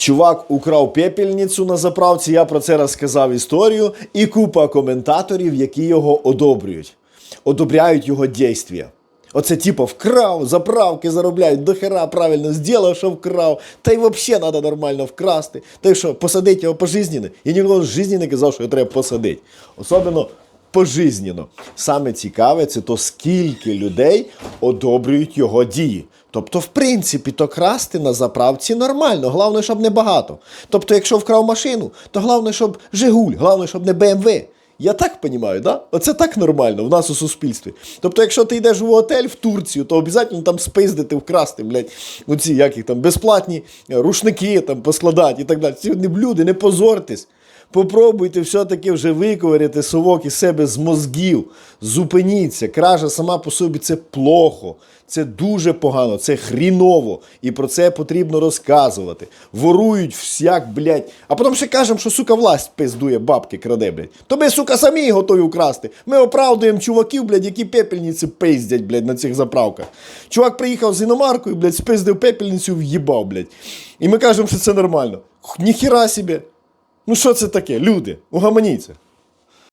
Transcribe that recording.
Чувак украв пепельницю на заправці, я про це розказав історію, і купа коментаторів, які його одобрюють, одобряють його дійствия. Оце типу вкрав, заправки заробляють дохера, правильно зробив, що вкрав. Та й взагалі треба нормально вкрасти. Та й що, посадити його пожизненно? І ніхто з житті не казав, що його треба посадити. Особливо пожизненно. Саме цікаве, це то скільки людей одобрюють його дії. Тобто, в принципі, то красти на заправці нормально, головне, щоб не багато. Тобто, якщо вкрав машину, то головне, щоб Жигуль, головне, щоб не БМВ. Я так розумію, да? Оце так нормально в нас у суспільстві. Тобто, якщо ти йдеш в готель в Турцію, то обов'язково там спиздити, вкрасти, блядь, оці як їх там безплатні е, рушники там поскладати і так далі. Ці не люди, не позортесь. Попробуйте все-таки вже виковиряти совок із себе з мозгів. Зупиніться. Кража сама по собі це плохо. Це дуже погано, це хріново. І про це потрібно розказувати. Ворують всяк, блядь. А потім ще кажемо, що сука власть пиздує, бабки краде, блядь. То ми, сука, самі готові вкрасти. Ми оправдуємо чуваків, блядь, які пепельниці пиздять, блядь, на цих заправках. Чувак приїхав з іномаркою, блядь, спиздив пепельницю, в'їбав, блядь. І ми кажемо, що це нормально. Ніхіра собі. Ну що це таке? Люди, угаманіться.